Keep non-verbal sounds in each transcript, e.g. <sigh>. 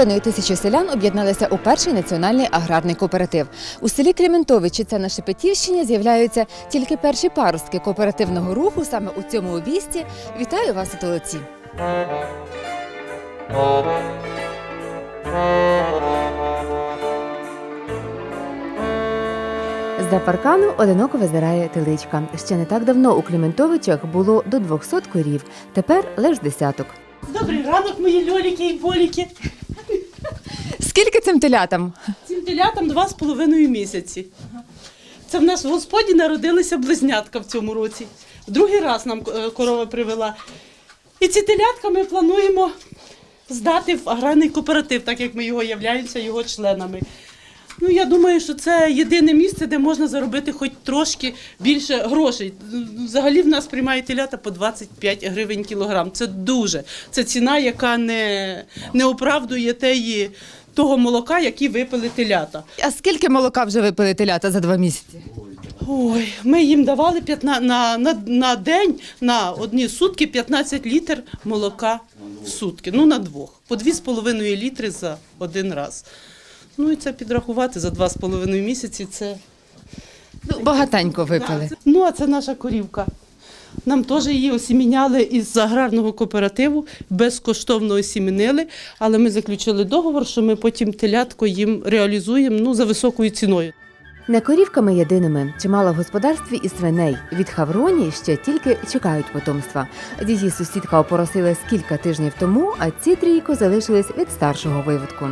половиною тисячі селян об'єдналися у перший національний аграрний кооператив. У селі Кліментовичі, це на Шепетівщині, з'являються тільки перші паростки кооперативного руху саме у цьому обійсті. Вітаю вас у Толоці! З-за паркану одиноко визирає теличка. Ще не так давно у Кліментовичах було до 200 корів, тепер лише десяток. Добрий ранок, мої льоліки і боліки. Скільки цим телятам? Цим телятам два з половиною місяці. Це в нас в господі народилися близнятка в цьому році. Другий раз нам е, корова привела. І ці телятка ми плануємо здати в аграрний кооператив, так як ми його являємося його членами. Ну, я думаю, що це єдине місце, де можна заробити хоч трошки більше грошей. Взагалі в нас приймають телята по 25 гривень кілограм. Це дуже. Це ціна, яка не, не оправдує теї, того молока, який випили телята. А скільки молока вже випили телята за два місяці? Ой, ми їм давали 15, на, на, на день, на одні сутки 15 літр молока в сутки. Ну, на двох. По 2,5 літри за один раз. Ну і це підрахувати за 2,5 місяці. Це Ну, багатенько випили. Ну, а це наша корівка. Нам теж її осіміняли із аграрного кооперативу, безкоштовно осімінили, але ми заключили договор, що ми потім телятко їм реалізуємо ну, за високою ціною. Не корівками єдиними, чимало в господарстві і свиней. Від Хавроні ще тільки чекають потомства. Її сусідка опоросилась кілька тижнів тому, а ці трійко залишились від старшого виводку.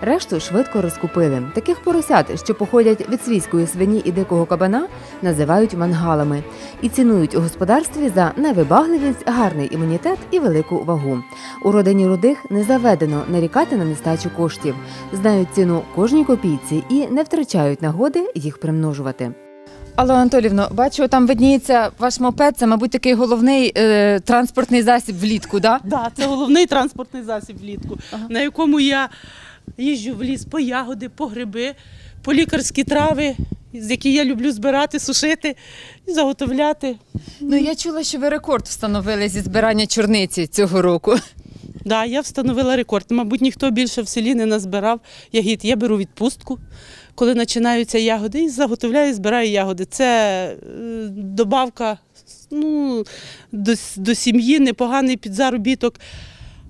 Решту швидко розкупили. Таких поросят, що походять від свійської свині і дикого кабана, називають мангалами і цінують у господарстві за невибагливість, гарний імунітет і велику вагу. У родині рудих не заведено нарікати на нестачу коштів, знають ціну кожній копійці і не втрачають нагоди їх примножувати. Алло, Анатолівно, бачу, там видніється ваш мопед, це, мабуть, такий головний е, транспортний засіб влітку, да? Да, це головний транспортний засіб влітку, на якому я їжджу в ліс по ягоди, по гриби, по лікарські трави, з які я люблю збирати, сушити і заготовляти. Ну я чула, що ви рекорд встановили зі збирання чорниці цього року. Да, я встановила рекорд. Мабуть, ніхто більше в селі не назбирав ягід. Я беру відпустку, коли починаються ягоди, і заготовляю, збираю ягоди. Це е, добавка ну, до, до сім'ї, непоганий підзаробіток.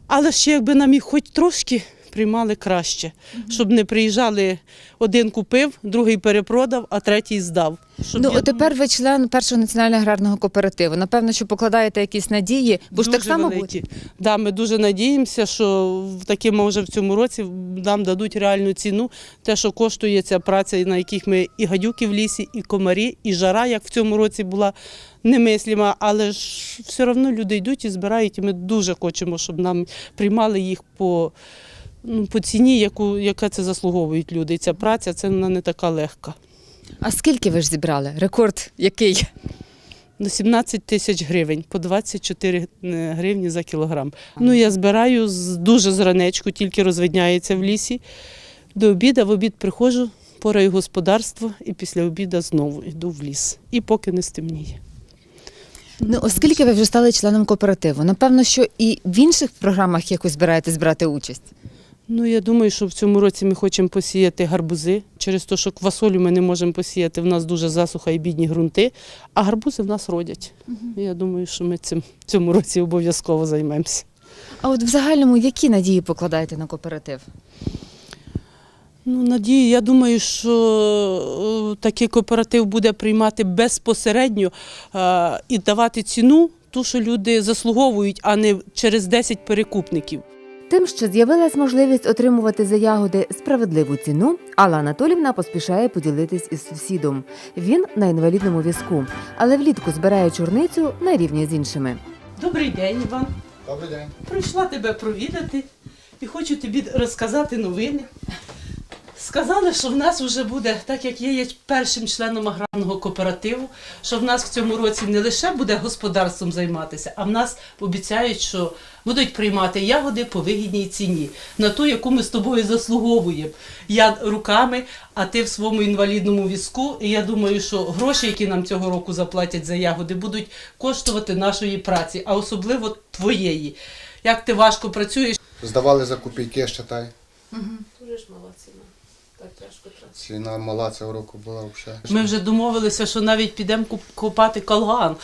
Але ще якби нам їх хоч трошки приймали краще, щоб не приїжджали, один купив, другий перепродав, а третій здав. Щоб, ну, я тепер ви член першого національного аграрного кооперативу. Напевно, що покладаєте якісь надії, бо ж так само великі. буде. Да, ми дуже надіємося, що в таки, може, в цьому році нам дадуть реальну ціну, те, що коштує ця праця, на яких ми і гадюки в лісі, і комарі, і жара, як в цьому році була немислима, але ж все одно люди йдуть і збирають, і ми дуже хочемо, щоб нам приймали їх по, ну, по ціні, яку, яка це заслуговують люди. І ця праця це вона не така легка. А скільки ви ж зібрали? Рекорд який? До 17 тисяч гривень, по 24 гривні за кілограм. Ну, я збираю з, дуже зранечку, тільки розвидняється в лісі. До обіду, в обід приходжу, пораю господарство і після обіду знову йду в ліс. І поки не стемніє. Ну, оскільки ви вже стали членом кооперативу, напевно, що і в інших програмах якось збираєтесь брати участь. Ну, я думаю, що в цьому році ми хочемо посіяти гарбузи, через те, що квасолю ми не можемо посіяти, в нас дуже засуха і бідні ґрунти, а гарбузи в нас родять. Я думаю, що ми цим в цьому році обов'язково займемося. А от в загальному які надії покладаєте на кооператив? Ну, надію, я думаю, що е, такий кооператив буде приймати безпосередньо е, і давати ціну, ту, що люди заслуговують, а не через 10 перекупників. Тим, що з'явилась можливість отримувати за ягоди справедливу ціну, Алла Анатолівна поспішає поділитись із сусідом. Він на інвалідному візку, але влітку збирає чорницю на рівні з іншими. Добрий день, Іван. Добрий день. Прийшла тебе провідати і хочу тобі розказати новини. Сказали, що в нас вже буде, так як я є першим членом аграрного кооперативу, що в нас в цьому році не лише буде господарством займатися, а в нас обіцяють, що будуть приймати ягоди по вигідній ціні, на ту, яку ми з тобою заслуговуємо. Я руками, а ти в своєму інвалідному візку. І я думаю, що гроші, які нам цього року заплатять за ягоди, будуть коштувати нашої праці, а особливо твоєї. Як ти важко працюєш, Здавали за копійки, считай. Дуже ж мала ціна. Так. Ціна мала цього року була взагалі. Ми вже домовилися, що навіть підемо копати колган.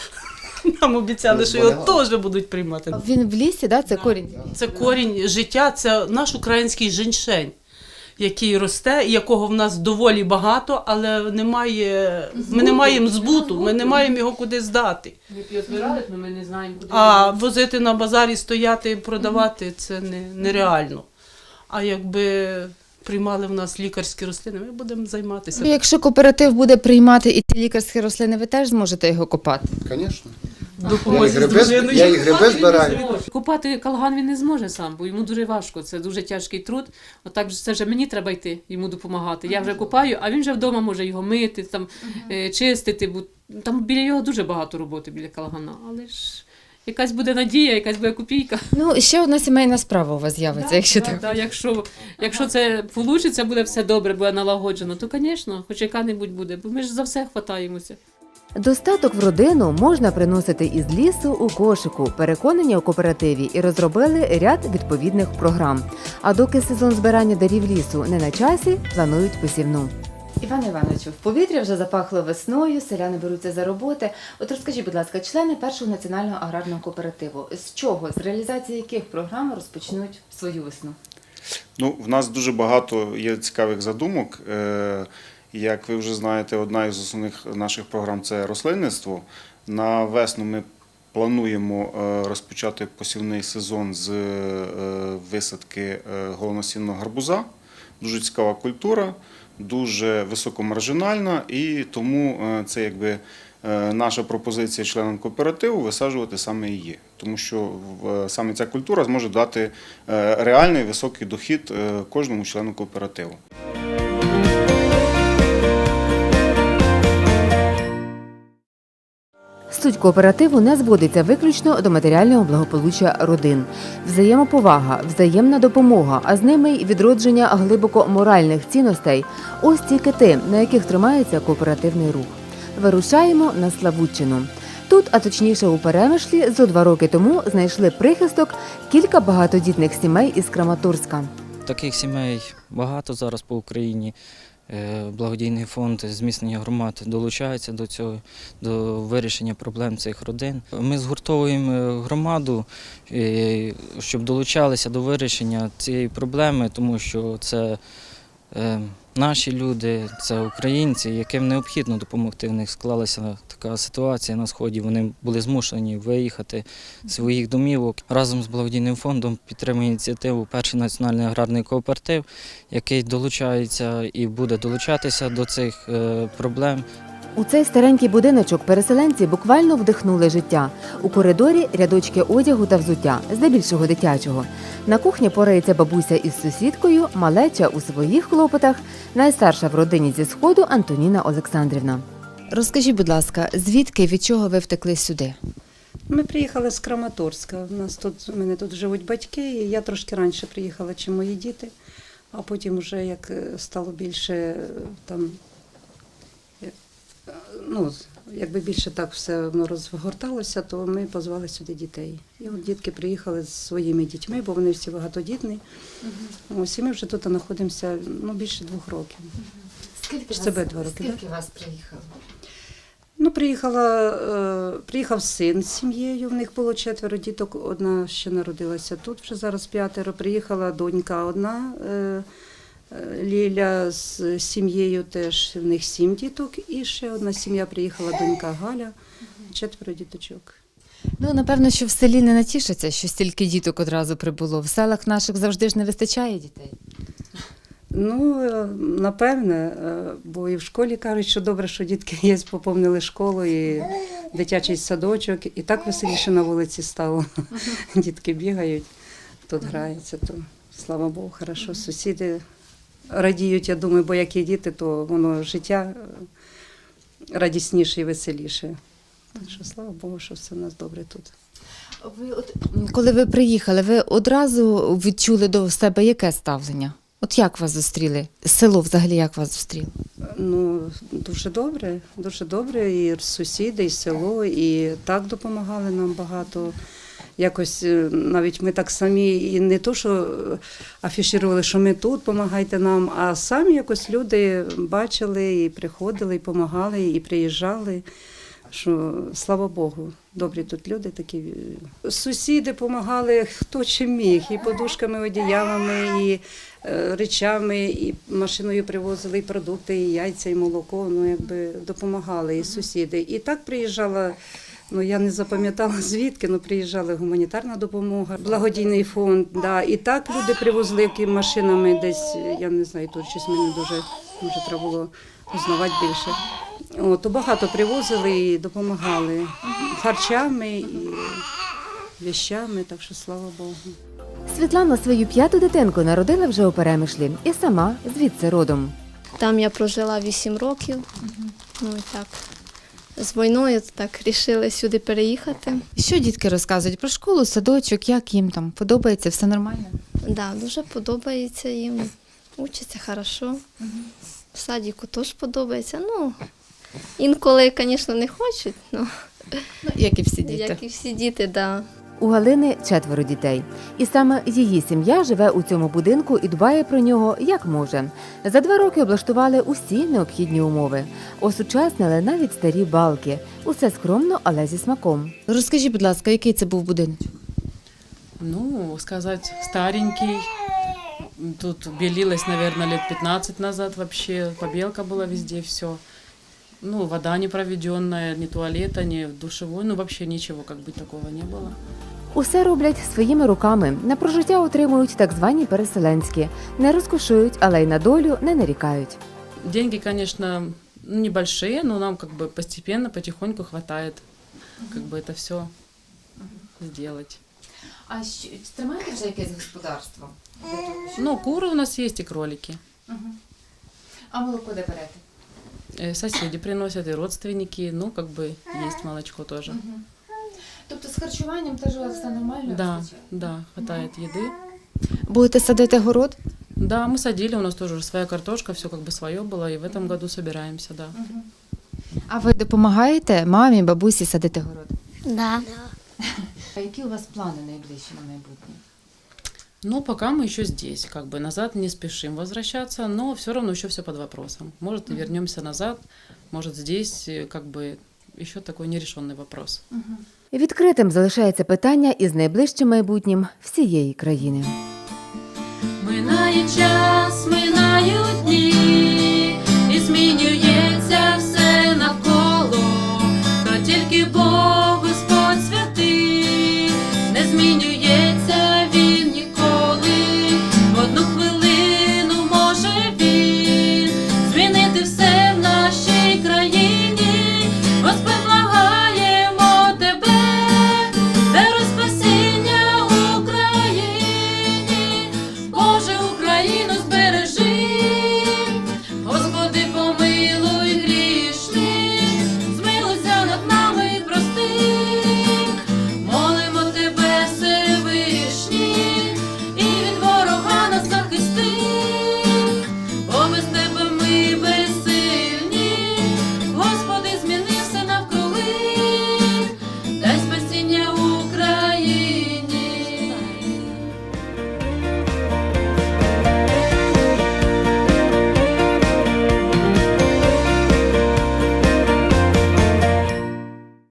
<laughs> Нам обіцяли, що його теж будуть приймати. Він в лісі, да? це корінь. Це корінь життя, це наш український женьшень, який росте, і якого в нас доволі багато, але немає, ми не маємо збуту, ми не маємо його куди здати. Ми б але ми не знаємо, куди. А возити на базарі, стояти, продавати це нереально. А якби приймали в нас лікарські рослини, ми будемо займатися. Якщо кооператив буде приймати і ці лікарські рослини, ви теж зможете його копати. Звісно. Я і гриби, я і гриби збираю. Купати калган він не зможе сам, бо йому дуже важко. Це дуже тяжкий труд. Отак це вже мені треба йти йому допомагати. Я вже купаю, а він вже вдома може його мити, там е, чистити. Бо там біля його дуже багато роботи біля калгана. Але ж якась буде надія, якась буде копійка. Ну, ще одна сімейна справа у вас з'явиться, якщо так. Да, якщо, якщо це вийде, буде все добре, буде налагоджено, то, звісно, хоч яка-небудь буде, бо ми ж за все хватаємося. Достаток в родину можна приносити із лісу у кошику, переконані у кооперативі і розробили ряд відповідних програм. А доки сезон збирання дарів лісу не на часі, планують посівну. Іване Івановичу, в повітря вже запахло весною, селяни беруться за роботи. От розкажіть, будь ласка, члени першого національного аграрного кооперативу з чого, з реалізації яких програм розпочнуть свою весну? Ну, в нас дуже багато є цікавих задумок. Е, Як ви вже знаєте, одна із основних наших програм це рослинництво. На весну ми плануємо е, розпочати посівний сезон з е, висадки головносінного гарбуза. Дуже цікава культура, дуже високомаржинальна, і тому е, це якби е, наша пропозиція членам кооперативу висаджувати саме її. Тому що в- саме ця культура зможе дати е, реальний високий дохід е, кожному члену кооперативу. Суть кооперативу не зводиться виключно до матеріального благополуччя родин. Взаємоповага, взаємна допомога, а з ними й відродження глибоко моральних цінностей. Ось тільки те, на яких тримається кооперативний рух. Вирушаємо на Славутчину. Тут, а точніше у Перемишлі, зо два роки тому знайшли прихисток кілька багатодітних сімей із Краматорська. Таких сімей багато зараз по Україні. Е, Благодійний фонд зміцнення громад долучається до цього, до вирішення проблем цих родин. Ми згуртовуємо е, громаду, е, щоб долучалися до вирішення цієї проблеми, тому що це наші люди, це українці, яким необхідно допомогти. В них склалася така ситуація на сході. Вони були змушені виїхати з своїх домівок. Разом з благодійним фондом підтримує ініціативу Перший національний аграрний кооператив, який долучається і буде долучатися до цих е, проблем. У цей старенький будиночок переселенці буквально вдихнули життя. У коридорі рядочки одягу та взуття, здебільшого дитячого. На кухні порається бабуся із сусідкою, малеча у своїх клопотах, найстарша в родині зі сходу Антоніна Олександрівна. Розкажіть, будь ласка, звідки від чого ви втекли сюди? Ми приїхали з Краматорська. У нас тут у мене тут живуть батьки, і я трошки раніше приїхала, чим мої діти. А потім, вже як е, стало більше е, там, ну, якби більше так все воно розгорталося, то ми позвали сюди дітей. І от дітки приїхали з своїми дітьми, бо вони всі багатодітні. Ось і ми вже тут знаходимося ну, більше двох років. Скільки Це буде два роки, скільки вас приїхало? Ну, приїхала, е, приїхав син з сім'єю. В них було четверо діток. Одна ще народилася тут, вже зараз п'ятеро. Приїхала донька одна. Ліля з сім'єю теж в них сім діток. І ще одна сім'я приїхала донька Галя, четверо діточок. Ну, напевно, що в селі не натішаться, що стільки діток одразу прибуло. В селах наших завжди ж не вистачає дітей. Ну, е, напевне, е, бо і в школі кажуть, що добре, що дітки є, поповнили школу і дитячий садочок, і так веселіше на вулиці стало. Дітки бігають, тут граються, то слава Богу, хорошо. Сусіди радіють, я думаю, бо як є діти, то воно життя е, радісніше і веселіше. Так що слава Богу, що все в нас добре тут. Ви от коли ви приїхали, ви одразу відчули до себе яке ставлення? От як вас зустріли? Село взагалі як вас зустріло? Ну, дуже добре, дуже добре. І сусіди, і село, і так допомагали нам багато. Якось е, навіть ми так самі і не то, що е, афішували, що ми тут, допомагайте нам, а самі якось люди бачили і приходили, і допомагали, і приїжджали. Що слава Богу, добрі тут люди такі. Сусіди допомагали хто чим міг, і подушками, одіялами, і е, речами, і машиною привозили і продукти, і яйця, і молоко. Ну якби допомагали і сусіди. І так приїжджала. Ну я не запам'ятала звідки, ну приїжджала гуманітарна допомога, благодійний фонд. Да. І так люди привозили які машинами десь, я не знаю, тут щось мені дуже може треба було узнавати більше. О, то багато привозили і допомагали харчами і віщами, так що слава Богу. Світлана свою п'яту дитинку народила вже у Перемишлі і сама звідси родом. Там я прожила 8 років. Ну і так. З війною так рішили сюди переїхати. Що дітки розказують про школу, садочок, як їм там подобається, все нормально? Да, дуже подобається їм. Учаться хорошо. В садіку теж подобається. Ну, інколи, звісно, не хочуть, але Ну, як і всі діти. як і всі діти, да. У Галини четверо дітей, і саме її сім'я живе у цьому будинку і дбає про нього як може. За два роки облаштували усі необхідні умови, осучаснили навіть старі балки. Усе скромно, але зі смаком. Розкажіть, будь ласка, який це був будинок? Ну, сказать, старенький. Тут белилось, наверное, лет 15 назад вообще. Побелка была везде, все. Ну, вода не проведенная, ни туалета, ни душевой, ну вообще ничего, как бы такого не было. Усе роблять своїми руками. На прожиття отримують так звані переселенські, не розкошують, але й на долю не нарікають. Деньги, конечно, ну, небольшие, но нам как бы постепенно, потихоньку хватает, как бы это все сделать. А тримаєте вже якесь господарство? Ну, куры у нас есть и кролики. А молоко де берете? Э, Соседи приносят и родственники, ну, как бы есть молочко тоже. Тобто з харчуванням теж у вас все нормально? Да, да, хватает еды. Будете садити город? Да, мы садили, у нас тоже уже своя картошка, все как бы свое было, и в этом году собираемся, да. А ви допомагаєте мамі, бабусі садити город? Да. А які у вас плани найближчі на майбутнє? Но пока мы еще здесь, как бы назад не спешим возвращаться, но все равно еще все под вопросом. Может, и вернемся назад, может, здесь э, как бы еще такой нерешенный вопрос. Відкритим залишається питання із найближчим майбутнім всієї країни. Минає час, минають